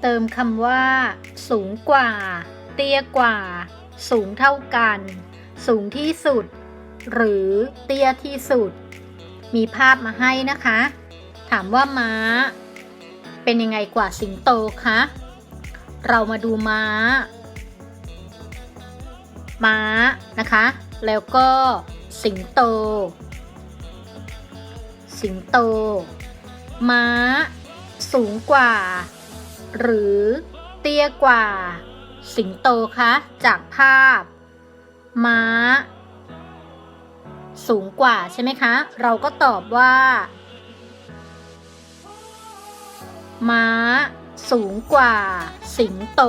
เติมคำว่า สูงกว่า เตี้ยกว่า สูงเท่ากัน สูงที่สุด หรือเตี้ยที่สุด มีภาพมาให้นะคะ ถามว่าม้า เป็นยังไงกว่าสิงโตคะ เรามาดูม้า ม้านะคะ แล้วก็สิงโต สิงโต ม้า สูงกว่า หรือเตี้ยกว่า สิงโตคะจากภาพ ม้า สูงกว่าใช่ไหมคะ เราก็ตอบว่า ม้า สูงกว่า สิงโต